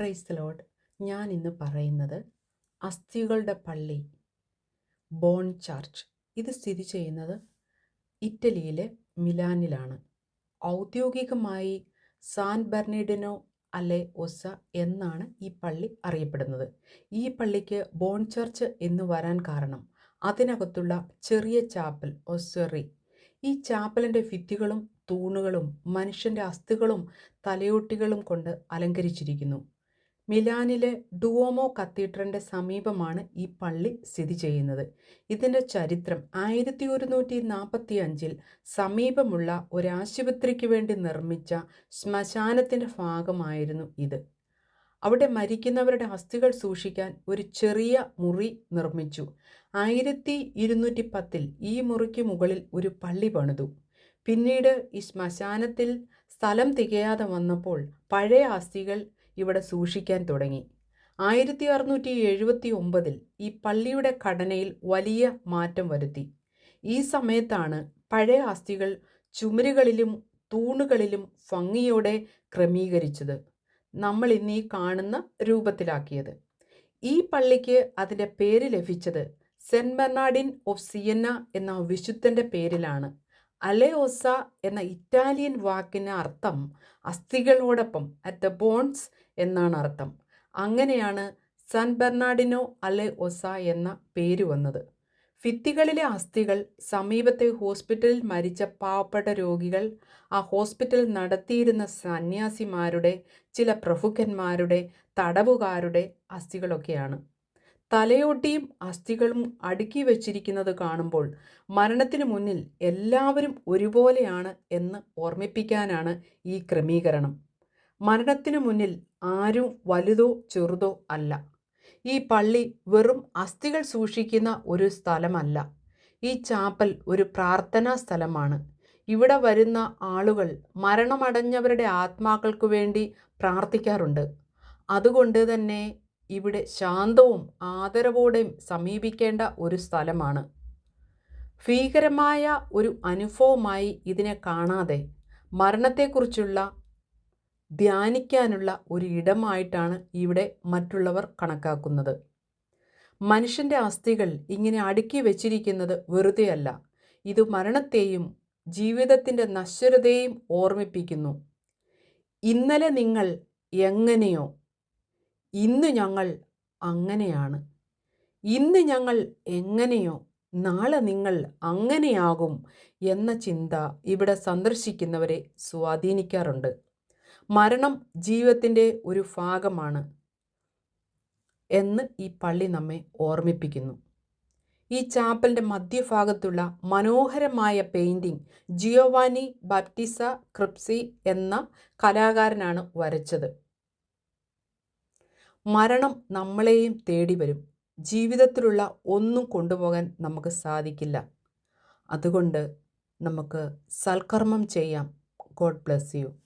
Price load ഞാൻ ഇന്ന് പറയുന്നത് അസ്ഥികളുടെ പള്ളി ബോൺ ചർച്ച് ഇത് സ്ഥിതി ചെയ്യുന്നത് ഇറ്റലിയിലെ മിലാനിലാണ്. ഔദ്യോഗികമായി സാൻ ബെർണിഡിനോ അല്ലെ ഒസ എന്നാണ് ഈ പള്ളി അറിയപ്പെടുന്നത്. ഈ പള്ളിക്ക് ബോൺ ചർച്ച് എന്ന് വരാൻ കാരണം അതിനകത്തുള്ള ചെറിയ ചാപ്പൽ ഒസറി. ഈ ചാപ്പലിന്റെ ഭിത്തികളും തൂണുകളും മനുഷ്യന്റെ അസ്ഥികളും തലയോട്ടികളും കൊണ്ട് അലങ്കരിച്ചിരിക്കുന്നു. മിലാനിലെ ഡുവോമോ കത്തീഡ്രലിന്റെ സമീപമാണ് ഈ പള്ളി സ്ഥിതി ചെയ്യുന്നത്. ഇതിന്റെ ചരിത്രം ആയിരത്തി ഒരുന്നൂറ്റി നാൽപ്പത്തി അഞ്ചിൽ സമീപമുള്ള ഒരാശുപത്രിക്ക് വേണ്ടി നിർമ്മിച്ച ശ്മശാനത്തിന്റെ ഭാഗമായിരുന്നു ഇത്. അവിടെ മരിക്കുന്നവരുടെ അസ്ഥികൾ സൂക്ഷിക്കാൻ ഒരു ചെറിയ മുറി നിർമ്മിച്ചു. ആയിരത്തി ഇരുന്നൂറ്റി പത്തിൽ ഈ മുറിക്ക് മുകളിൽ ഒരു പള്ളി പണിതു. പിന്നീട് ഈ ശ്മശാനത്തിൽ സ്ഥലം തികയാതെ വന്നപ്പോൾ പഴയ അസ്ഥികൾ ഇവിടെ സൂക്ഷിക്കാൻ തുടങ്ങി. ആയിരത്തി അറുന്നൂറ്റി എഴുപത്തി ഒമ്പതിൽ ഈ പള്ളിയുടെ ഘടനയിൽ വലിയ മാറ്റം വരുത്തി. ഈ സമയത്താണ് പഴയ അസ്ഥികൾ ചുമരുകളിലും തൂണുകളിലും ഭംഗിയോടെ ക്രമീകരിച്ചത്. നമ്മൾ ഇന്ന് കാണുന്ന രൂപത്തിലാക്കിയത്. ഈ പള്ളിക്ക് അതിന്റെ പേര് ലഭിച്ചത് സെന്റ് ബെർണാഡിൻ ഓഫ് സിയന്ന എന്ന വിശുദ്ധന്റെ പേരിലാണ്. അലയോസ എന്ന ഇറ്റാലിയൻ വാക്കിന് അർത്ഥം അസ്ഥികളോടൊപ്പം അറ്റ് ദ ബോൺസ് എന്നാണ് അർത്ഥം. അങ്ങനെയാണ് സാൻ ബെർണാഡിനോ അലെ ഒസ എന്ന പേര് വന്നത്. ഭിത്തികളിലെ അസ്ഥികൾ സമീപത്തെ ഹോസ്പിറ്റലിൽ മരിച്ച പാവപ്പെട്ട രോഗികൾ ആ ഹോസ്പിറ്റൽ നടത്തിയിരുന്ന സന്യാസിമാരുടെ ചില പ്രഭുക്കന്മാരുടെ തടവുകാരുടെ അസ്ഥികളൊക്കെയാണ്. തലയോട്ടിയും അസ്ഥികളും അടുക്കി വച്ചിരിക്കുന്നത് കാണുമ്പോൾ മരണത്തിനു മുന്നിൽ എല്ലാവരും ഒരുപോലെയാണ് എന്ന് ഓർമ്മിപ്പിക്കാനാണ് ഈ ക്രമീകരണം. മരണത്തിനു മുന്നിൽ ആരും വലുതോ ചെറുതോ അല്ല. ഈ പള്ളി വെറും അസ്ഥികൾ സൂക്ഷിക്കുന്ന ഒരു സ്ഥലമല്ല. ഈ ചാപ്പൽ ഒരു പ്രാർത്ഥനാ സ്ഥലമാണ്. ഇവിടെ വരുന്ന ആളുകൾ മരണമടഞ്ഞവരുടെ ആത്മാക്കൾക്കു വേണ്ടി പ്രാർത്ഥിക്കാറുണ്ട്. അതുകൊണ്ട് തന്നെ ഇവിടെ ശാന്തവും ആദരവോടെയും സമീപിക്കേണ്ട ഒരു സ്ഥലമാണ്. ഭീകരമായ ഒരു അനുഭവമായി ഇതിനെ കാണാതെ മരണത്തെക്കുറിച്ചുള്ള ധ്യാനിക്കാനുള്ള ഒരു ഇടമായിട്ടാണ് ഇവിടെ മറ്റുള്ളവർ കണക്കാക്കുന്നത്. മനുഷ്യന്റെ അസ്ഥികൾ ഇങ്ങനെ അടുക്കി വച്ചിരിക്കുന്നത് വെറുതെയല്ല. ഇത് മരണത്തെയും ജീവിതത്തിന്റെ നശ്വരതയും ഓർമ്മിപ്പിക്കുന്നു. ഇന്നലെ നിങ്ങൾ എങ്ങനെയോ ഇന്ന് ഞങ്ങൾ അങ്ങനെയാണ്. ഇന്ന് ഞങ്ങൾ എങ്ങനെയോ നാളെ നിങ്ങൾ അങ്ങനെയാകും എന്ന ചിന്ത ഇവിടെ സന്ദർശിക്കുന്നവരെ സ്വാധീനിക്കാറുണ്ട്. മരണം ജീവിതത്തിന്റെ ഒരു ഭാഗമാണ് എന്ന് ഈ പള്ളി നമ്മെ ഓർമ്മിപ്പിക്കുന്നു. ഈ ചാപ്പലിന്റെ മധ്യഭാഗത്തുള്ള മനോഹരമായ പെയിന്റിങ് ജിയോവാനി ബാപ്റ്റിസ ക്രിപ്സി എന്ന കലാകാരനാണ് വരച്ചത്. മരണം നമ്മളെയും തേടി വരും. ജീവിതത്തിലുള്ള ഒന്നും കൊണ്ടുപോകാൻ നമുക്ക് സാധിക്കില്ല. അതുകൊണ്ട് നമുക്ക് സൽക്കർമ്മം ചെയ്യാം. God bless you.